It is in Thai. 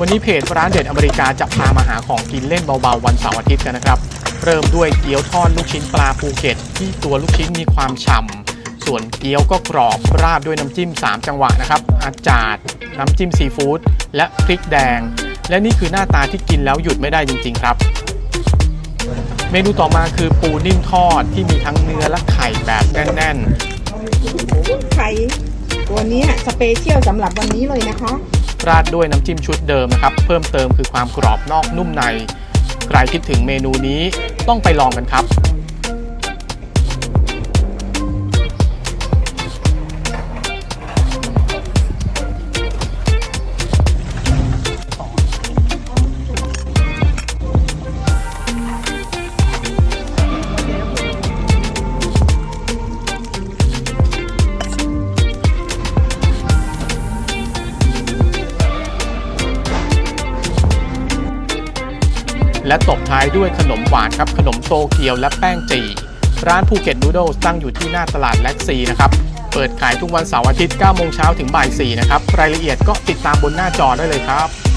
วันนี้เพจร้านเด็ดอเมริกาจะพามาหาของกินเล่นเบาๆ วันเสาร์อาทิตย์กันนะครับ เริ่มด้วยเกี๊ยวทอดลูกชิ้นปลาภูเก็ต ที่ตัวลูกชิ้นมีความฉ่ำส่วนเกี๊ยวก็กรอบราดด้วยน้ำจิ้ม 3 จังหวะนะครับ อาจาดน้ำจิ้มซีฟู้ดและพริกแดง และนี่คือหน้าตาที่กินแล้วหยุดไม่ได้จริง ๆ ครับ เมนูต่อมาคือปูนิ่มทอดที่มีทั้งเนื้อและไข่แบบแน่นๆไข่ตัวนี้สเปเชียลสำหรับวันนี้เลยนะคะ ราดด้วยน้ำจิ้มชุดเดิมนะครับ เพิ่มเติมคือความกรอบนอกนุ่มใน ใครคิดถึงเมนูนี้ต้องไปลองกันครับ และตบท้ายด้วยขนมหวานครับขนมโตเกียวและแป้งจีร้านภูเก็ตนูโดตั้งอยู่ที่หน้าตลาดแล็กซีนะครับ เปิดขายทุกวันเสาร์อาทิตย์9โมงเช้าถึงบ่าย4นะครับ รายละเอียดก็ติดตามบนหน้าจอได้เลยครับ